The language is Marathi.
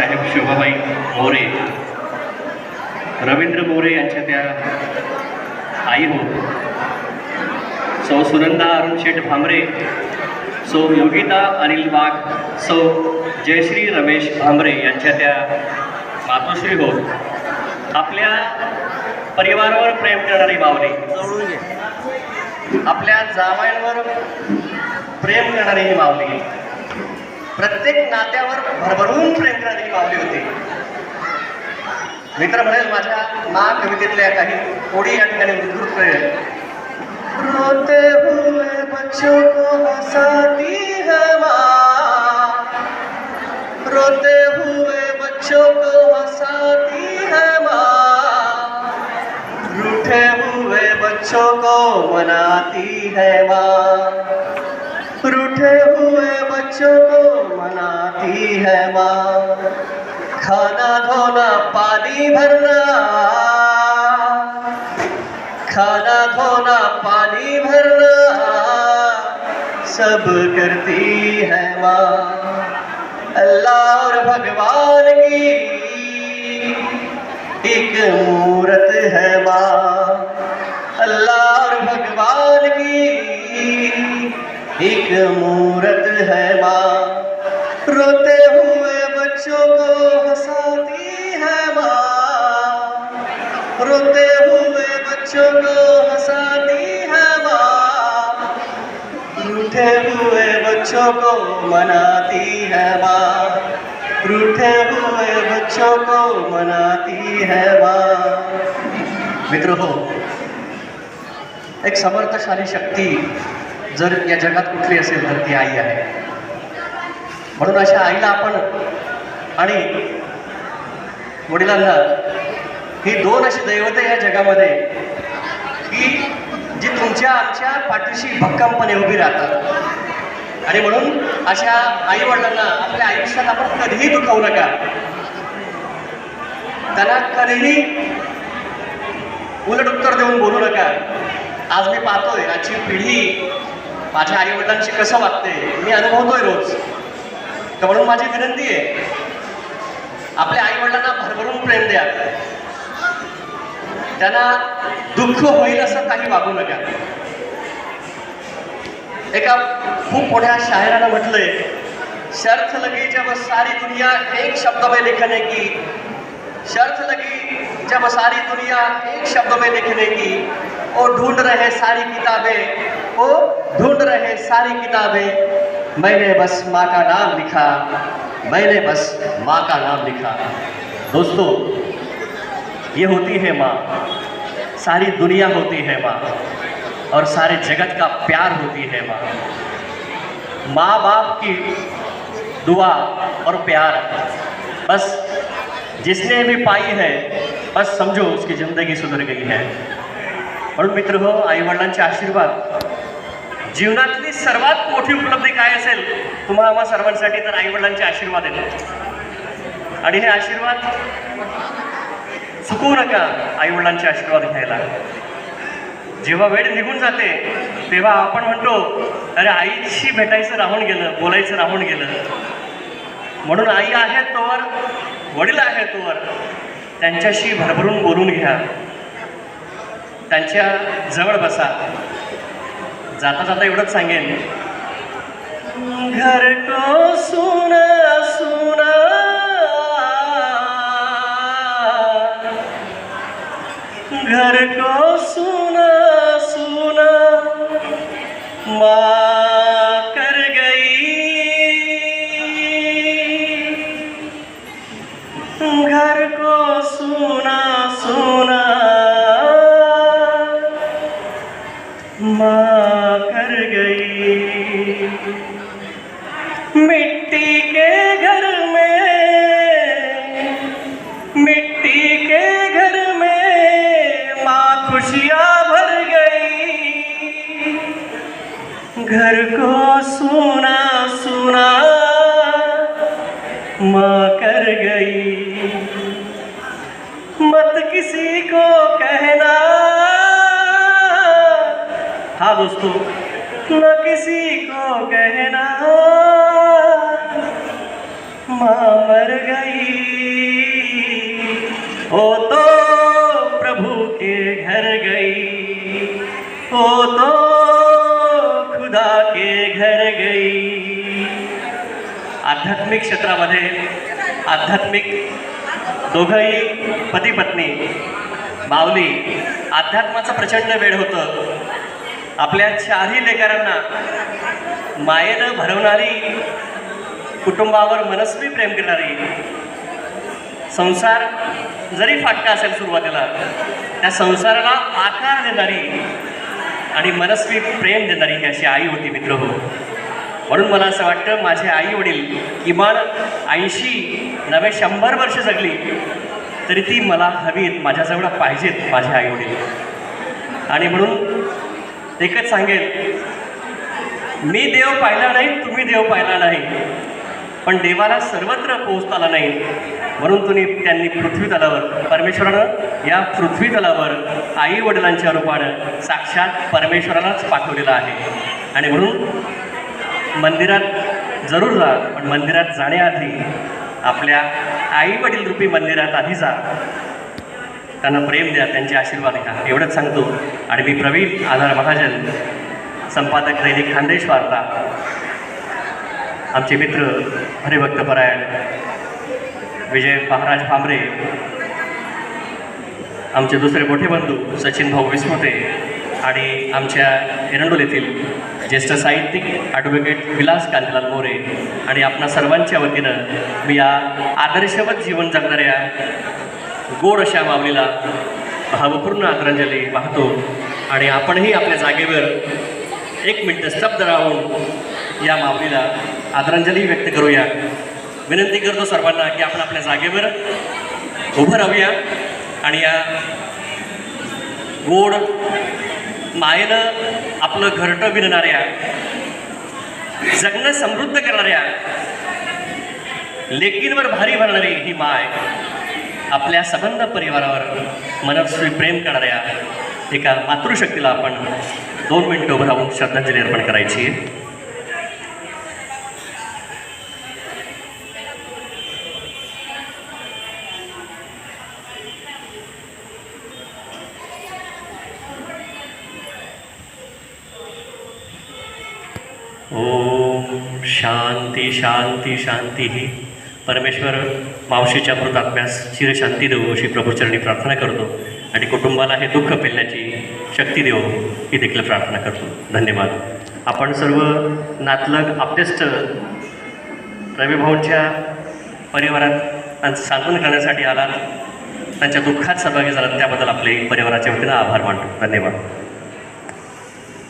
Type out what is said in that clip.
साहेब शोभाबाई मोरे. रवींद्र मोरे यांच्या त्या आई हो. सौ सुनंदा अरुण शेठ भांबरे सौ योगिता अनिल वाघ सौ जयश्री रमेश भांबरे यांच्या त्या मातोश्री हो. आपल्या परिवारावर प्रेम करणारी मावली आपल्या जावायांवर प्रेम करणारी ही मावली प्रत्येक नात्यावर भरभरून प्रेम करणारी ही होती. मित्र म्हणेल, माझ्या मा कवितेतल्या काही या ठिकाणी उद्धृत करेल रोते हुए बच्चों को हंसाती है माँ। रोते हुए बच्चों को हंसाती है माँ। रूठे हुए बच्चों को मनाती है माँ। रूठे हुए बच्चों को मनाती है माँ। खाना धोना, पानी भरना। खाना धोना, पानी भरना। सब करती है माँ। अल्लाह और भगवान की एक मूरत है माँ। अल्लाह और भगवान की एक मूरत है माँ। हुए बच्चों को हंसाती है माँ। रोते हुए बच्चों को हंसाती है माँ। रूठे हुए बच्चों को मनाती है माँ। रूठे हुए बच्चों को मनाती है माँ। मित्र एक समर्थशाली शक्ती जर या जगात कुठली असेल तर ती आई आहे. म्हणून अशा आईला आणि वडिलांना ही दोन अशी दैवत या जगामध्ये की जी तुमच्या आमच्या पाठीशी भक्कमपणे उभी राहतात. आणि म्हणून अशा आई वडिलांना आपल्या आयुष्यात आपण कधीही दुखावू नका. त्यांना कधीही उलट उत्तर देऊन बोलू नका. आज मी पाहतोय आजची पिढी माझ्या आईवडिलांशी कसं वागते मी अनुभवतोय रोज. तर म्हणून माझी विनंती आहे आपल्या आई वडिलांना भरभरून प्रेम द्या. दुःख होईल असं काही नका. एका खूप मोठ्या शायरानं म्हटलंय शर्त लगी जब सारी दुनिया एक शब्द में लिखने की शर्त लगी जब सारी दुनिया एक शब्द में लिखने की वो ढूंढ रहे सारी किताबें वो ढूंढ रहे सारी किताबें, मैंने बस माँ का नाम लिखा, मैंने बस माँ का नाम लिखा दोस्तों ये होती है माँ। सारी दुनिया होती है माँ। और सारे जगत का प्यार होती है माँ। माँ बाप की दुआ और प्यार। बस जिसने भी पाई है बस समझो उसकी जिंदगी सुधर गई है। म्हणून मित्र हो आईवडिलांचे आशीर्वाद। जीवनातली सर्वात मोठी उपलब्धी काय असेल तुम्हाला आम्हा सर्वांसाठी तर आईवडिलांचे आशीर्वाद आहेत. आणि हे आशीर्वाद? चुकवू नका आईवडिलांचे आशीर्वाद घ्यायला. जेव्हा वेळ निघून जाते तेव्हा आपण म्हणतो अरे आईशी भेटायचं राहून गेलं बोलायचं राहून गेलं. म्हणून आई आहे तोवर वडील आहे तोवर त्यांच्याशी भरभरून बोलून घ्या. त्यांच्या जवळ बसा. जाता जाता एवढंच सांगेन. घर को सुना सुना घर को सुना सुना। माँ घर को सुना सुना माँ कर गई। मत किसी को कहना। हाँ दोस्तों, न किसी को कहना। माँ मर गई। ओ तो प्रभु के घर गई। ओ तो खुदा के घर गई। आध्यात्मिक क्षेत्रामध्ये आध्यात्मिक दोघंही पती पत्नी माऊली अध्यात्माचं प्रचंड वेळ होतं. आपल्या चारही लेकरांना मायेनं भरवणारी कुटुंबावर मनस्वी प्रेम करणारी संसार जरी फाटका असेल सुरुवातीला त्या संसाराला आकार देणारी आणि मनस्वी प्रेम देणारी ही अशी आई होती मित्र हो. म्हणून मला असं वाटतं माझे आई वडील किमान ऐंशी नव्हे शंभर वर्ष जगली तरी ती मला हवीत माझ्याजवळ पाहिजेत माझे आई वडील. आणि म्हणून एकच सांगेल मी देव पाहिला नाही तुम्ही देव पाहिला नाही. पण देवाला सर्वत्र पोहोचता आला नाही. म्हणून तुम्ही त्यांनी पृथ्वी तलावर परमेश्वरानं या पृथ्वी तलावर आई वडिलांच्या रूपानं साक्षात परमेश्वरालाच पाठवलेलं आहे. आणि म्हणून मंदिरात जरूर जा पण मंदिरात जाण्याआधी आपल्या आई वडील रूपी मंदिरात आधी जा. त्यांना प्रेम द्या त्यांचे आशीर्वाद घ्या. एवढंच सांगतो. आणि मी प्रवीण आधार महाजन संपादक दैनिक खानदेश वार्ता. आमचे मित्र हरिभक्तपरायण विजय महाराज भांबरे आमचे दुसरे मोठे बंधू सचिन भाऊ विस्मते आणि आमच्या एरंडोल येथील ज्येष्ठ साहित्यिक ॲडव्होकेट विलास कांतीलाल मोरे आणि आपणा सर्वांच्या वतीनं मी या आदर्शवत जीवन जगणाऱ्या गोड अशा माऊलीला भावपूर्ण आदरांजली वाहतो आणि आपणही आपल्या जागेवर एक मिनटं स्तब्ध राहून या माऊलीला आदरांजली व्यक्त करूया. विनंती करतो सर्वांना की आपण आपल्या जागेवर उभं राहूया आणि या गोड मायेनं आपलं घरटं विणणाऱ्या जगणं समृद्ध करणाऱ्या लेकींवर भारी भरणारी ही माय आपल्या संबंध परिवारावर मनस्वी प्रेम करणाऱ्या एका मातृशक्तीला आपण दोन मिनटं उभं राहून श्रद्धांजली अर्पण करायची. आहे ओम शांती शांती शांती ही. परमेश्वर मावशीच्या मृतात्म्यास चिरशांती देऊ अशी प्रभूचरणी प्रार्थना करतो आणि कुटुंबाला हे दुःख पेलण्याची शक्ती देऊ ही देखील प्रार्थना करतो. धन्यवाद. आपण सर्व नातलग आपतेष्ट रविभाऊंच्या परिवारात त्यांचं सांत्वन करण्यासाठी आलात. त्यांच्या दुःखात सहभागी झालात. त्याबद्दल आपले परिवाराच्या वतीनं आभार मानतो. धन्यवाद.